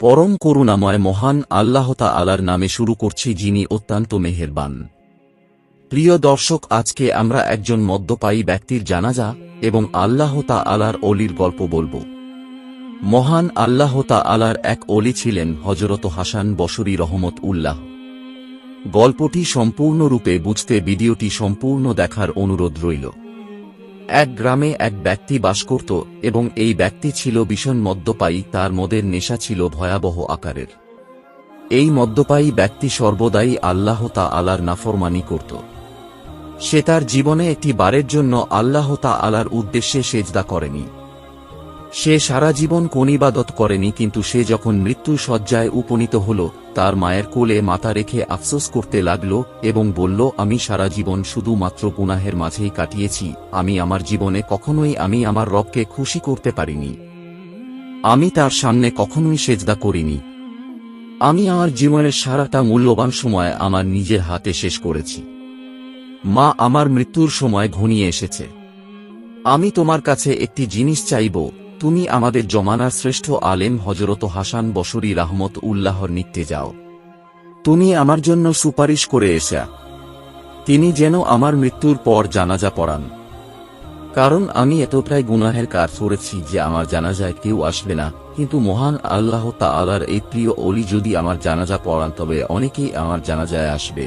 পরম করুণাময় মহান আল্লাহতা আলার নামে শুরু করছি যিনি অত্যন্ত মেহেরবান। প্রিয় দর্শক, আজকে আমরা একজন মদ্যপায়ী ব্যক্তির জানাজা এবং আল্লাহতা আলার অলির গল্প বলব। মহান আল্লাহতা আলার এক অলি ছিলেন হজরত হাসান বসরি রহমত উল্লাহ গল্পটি সম্পূর্ণরূপে বুঝতে ভিডিওটি সম্পূর্ণ দেখার অনুরোধ রইল। এক গ্রামে এক ব্যক্তি বাস করত এবং এই ব্যক্তি ছিল ভীষণ মদ্যপায়ী, তার মদের নেশা ছিল ভয়াবহ আকারের। এই মদ্যপায়ী ব্যক্তি সর্বদাই আল্লাহ তা আলার নাফরমানি করত। সে তার জীবনে একটি বারের জন্য আল্লাহ তা আলার উদ্দেশ্যে সেজদা করেনি। সে সারা জীবন কোনিবাদত করেনি, কিন্তু সে যখন মৃত্যু শয্যায় উপনীত হল তার মায়ের কোলে মাথা রেখে আফসোস করতে লাগল এবং বলল, আমি সারা জীবন শুধুমাত্র গুনাহের মাঝেই কাটিয়েছি। আমি আমার জীবনে কখনোই আমি আমার রবকে খুশি করতে পারিনি। আমি তার সামনে কখনোই সেজদা করিনি। আমি আমার জীবনের সারাটা মূল্যবান সময় আমার নিজের হাতে শেষ করেছি। মা, আমার মৃত্যুর সময় ঘনিয়ে এসেছে। আমি তোমার কাছে একটি জিনিস চাইব। তুমি আমাদের জমানার শ্রেষ্ঠ আলেম হজরত হাসান বসরি রাহমত উল্লাহর নিত্যে যাও। তুমি আমার জন্য সুপারিশ করে এসা, তিনি যেন আমার মৃত্যুর পর জানাজা পড়ান। কারণ আমি এতটাই গুনাহের কাজ করেছি যে আমার জানাজায় কেউ আসবে না, কিন্তু মহান আল্লাহ তাআলার এই প্রিয় অলি যদি আমার জানাজা পড়ান, তবে অনেকেই আমার জানাজায় আসবে।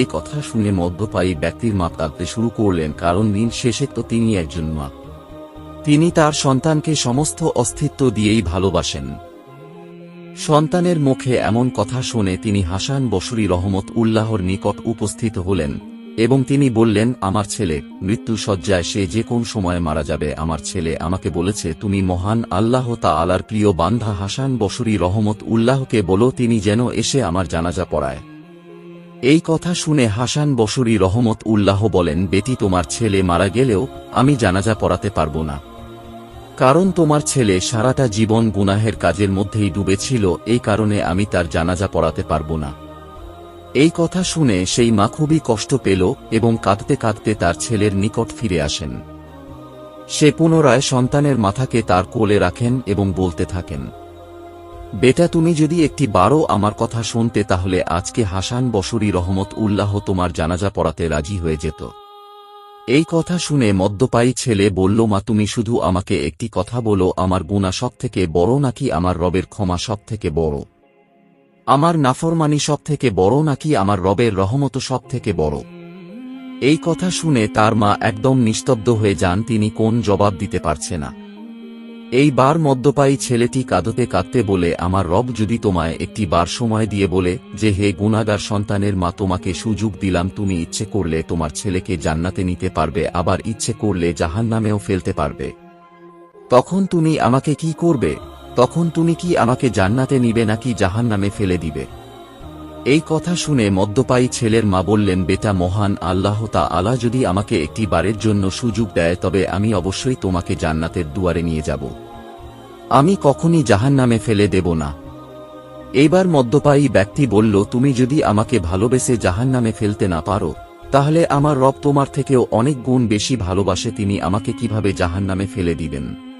এই কথা শুনে মদ্যপায়ী ব্যক্তির মা কাঁদতে শুরু করলেন, কারণ দিন শেষে তো তিনি একজন মা। তিনি তার সন্তানকে সমস্ত অস্তিত্ব দিয়েই ভালোবাসেন। সন্তানের মুখে এমন কথা শুনে তিনি হাসান বসরি রহমত উল্লাহর নিকট উপস্থিত হলেন এবং তিনি বললেন, আমার ছেলে মৃত্যু সজ্জায় সে যে কোন সময় মারা যাবে, আমার ছেলে আমাকে বলেছে, তুমি মহান আল্লাহ তা আলার প্রিয় বান্ধা হাসান বসরি রহমত উল্লাহকে বলো, তিনি যেন এসে আমার জানাজা পড়ায়। এই কথা শুনে হাসান বসরি রহমত উল্লাহ বলেন, বেটি, তোমার ছেলে মারা গেলেও আমি জানাজা পড়াতে পারব না। কারণ তোমার ছেলে সারাটা জীবন গুনাহের কাজের মধ্যেই ডুবেছিল, এই কারণে আমি তার জানাজা পড়াতে পারব না। এই কথা শুনে সেই মা খুবই কষ্ট পেল এবং কাঁদতে কাঁদতে তার ছেলের নিকট ফিরে আসেন। সে পুনরায় সন্তানের মাথাকে তার কোলে রাখেন এবং বলতে থাকেন, বেটা, তুমি যদি একটি বারো আমার কথা শুনতে তাহলে আজকে হাসান বসরি রহমত উল্লাহ তোমার জানাজা পড়াতে রাজি হয়ে যেত। এই কথা শুনে মদ্যপায়ী ছেলে বলল, মা, তুমি শুধু আমাকে একটি কথা বলো, আমার গুণা সব থেকে বড় নাকি আমার রবের ক্ষমা সব থেকে বড়? আমার নাফরমানি সব থেকে বড় নাকি আমার রবের রহমত সব থেকে বড়? এই কথা শুনে তার মা একদম নিস্তব্ধ হয়ে যান, তিনি কোন জবাব দিতে পারছে না। এই বার মদ্যপায়ী ছেলেটি কাঁদতে কাঁদতে বলে, আমার রব যদি তোমায় একটি বার সময় দিয়ে বলে যে, হে গুণাগার সন্তানের মা, তোমাকে সুযোগ দিলাম, তুমি ইচ্ছে করলে তোমার ছেলেকে জান্নাতে নিতে পারবে, আবার ইচ্ছে করলে জাহান নামেও ফেলতে পারবে। তখন তুমি আমাকে কি করবে? তখন তুমি কি আমাকে জান্নাতে নিবে নাকি জাহান নামে ফেলে দিবে? এই কথা শুনে মদ্যপায়ী ছেলের মা বললেন, বেটা মহান আল্লাহ তা আলা যদি আমাকে একটি বারের জন্য সুযোগ দেয়, তবে আমি অবশ্যই তোমাকে জান্নাতের দুয়ারে নিয়ে যাব। আমি কখনই জাহান নামে ফেলে দেব না। এইবার মদ্যপায়ী ব্যক্তি বলল, তুমি যদি আমাকে ভালোবেসে জাহান নামে ফেলতে না পারো, তাহলে আমার রব তোমার থেকেও অনেক গুণ বেশি ভালোবাসে। তিনি আমাকে কীভাবে জাহান নামে ফেলে দিবেন?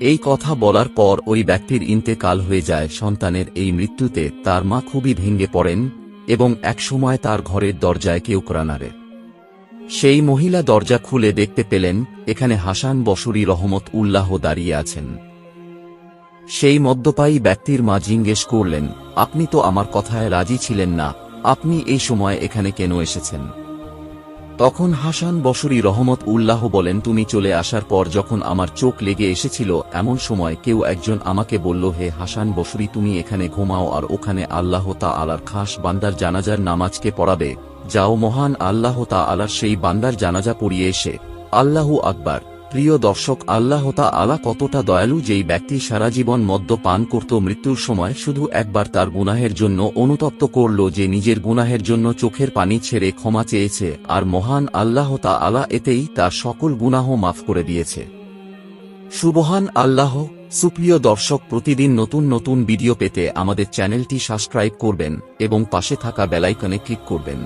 এই কথা বলার পর ওই ব্যক্তির ইন্তেকাল হয়ে যায় সন্তানের এই মৃত্যুতে তার মা খুবই ভেঙে পড়েন এবং একসময় তার ঘরের দরজায় কেউ ক্রানারে সেই মহিলা দরজা খুলে দেখতে পেলেন, এখানে হাসান বসরি রহমত উল্লাহ দাঁড়িয়ে আছেন। সেই মদ্যপায়ী ব্যক্তির মা জিজ্ঞেস করলেন, আপনি তো আমার কথায় রাজি ছিলেন না, আপনি এই সময় এখানে কেন এসেছেন? তখন হাসান বসরি রহমত উল্লাহ বলেন, তুমি চলে আসার পর যখন আমার চোখ লেগে এসেছিল, এমন সময় কেউ একজন আমাকে বলল, হে হাসান বসরি তুমি এখানে ঘুমাও আর ওখানে আল্লাহ তা আলার খাস বান্দার জানাজার নামাজকে পড়াবে। যাও মহান আল্লাহ তা আলার সেই বান্দার জানাজা পড়িয়ে এসে, আল্লাহু আকবার। প্রিয় দর্শক, আল্লাহ তা আলা কতটা দয়ালু যেই ব্যক্তি সারা জীবন মদ্য পান করত, মৃত্যুর সময় শুধু একবার তার গুনাহের জন্য অনুতপ্ত করল যে নিজের গুনাহের জন্য চোখের পানি ছেড়ে ক্ষমা চেয়েছে, আর মহান আল্লাহ তা আলা এতেই তার সকল গুনাহ মাফ করে দিয়েছে। সুবহান আল্লাহ, সুপ্রিয় দর্শক, প্রতিদিন নতুন নতুন ভিডিও পেতে আমাদের চ্যানেলটি সাবস্ক্রাইব করবেন এবং পাশে থাকা বেলাইকনে ক্লিক করবেন।